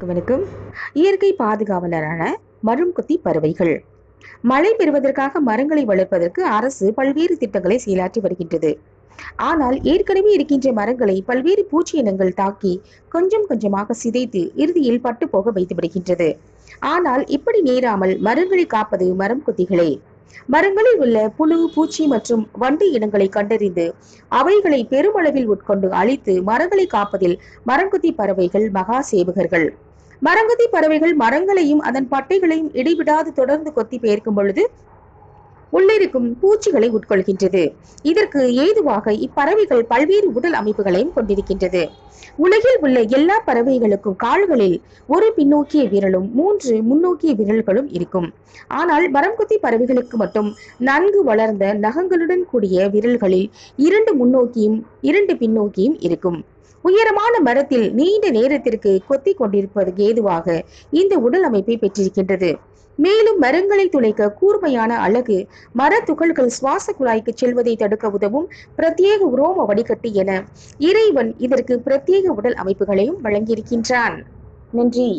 வணக்கம் இயற்கை பாதுகாவலரான மரும்குத்தி பறவைகள். மழை பெறுவதற்காக மரங்களை வளர்ப்பதற்கு அரசு பல்வேறு திட்டங்களை செயலாற்றி வருகின்றது. ஆனால் ஏற்கனவே இருக்கின்ற மரங்களை பல்வேறு பூச்சி இனங்கள் தாக்கி கொஞ்சம் கொஞ்சமாக சிதைத்து இறுதியில் பட்டு போக வைத்து விடுகின்றது ஆனால் இப்படி நேராமல் மரங்களை காப்பது மரம் குத்திகளே மரங்களில் உள்ள புழு பூச்சி மற்றும் வண்டு இனங்களை கண்டறிந்து அவைகளை பெருமளவில் உட்கொண்டு அழித்து மரங்களை காப்பதில் மரங்குத்தி பறவைகள் மகா சேவகர்கள். மரங்குத்தி பறவைகள் மரங்களையும் அதன் பட்டைகளையும் இடைவிடாது தொடர்ந்து கொத்தி பெயர்க்கும் பொழுது உள்ளிருக்கும் பூச்சிகளை உட்கொள்கின்றது. இதற்கு ஏதுவாக இப்பறவைகள் பல்வேறு உடல் அமைப்புகளையும் கொண்டிருக்கின்றது. உலகில் உள்ள எல்லா பறவைகளுக்கும் கால்களில் ஒரு பின்னோக்கிய விரலும் மூன்று முன்னோக்கிய விரல்களும் இருக்கும். ஆனால் மரம்குத்தி பறவைகளுக்கு மட்டும் நன்கு வளர்ந்த நகங்களுடன் கூடிய விரல்களில் இரண்டு முன்னோக்கியும் இரண்டு பின்னோக்கியும் இருக்கும். உயரமான மரத்தில் நீண்ட நேரத்திற்கு கொத்தி கொண்டிருப்பது ஏதுவாக இந்த உடல் அமைப்பை பெற்றிருக்கின்றது. மேலும் மரங்களை துளைக்க கூர்மையான அழகு மர துகள்கள் சுவாச குழாய்க்கு செல்வதை தடுக்க உதவும் பிரத்யேக உரோம வடிகட்டி என இறைவன் இதற்கு பிரத்யேக உடல் அமைப்புகளையும் வழங்கியிருக்கின்றான். நன்றி.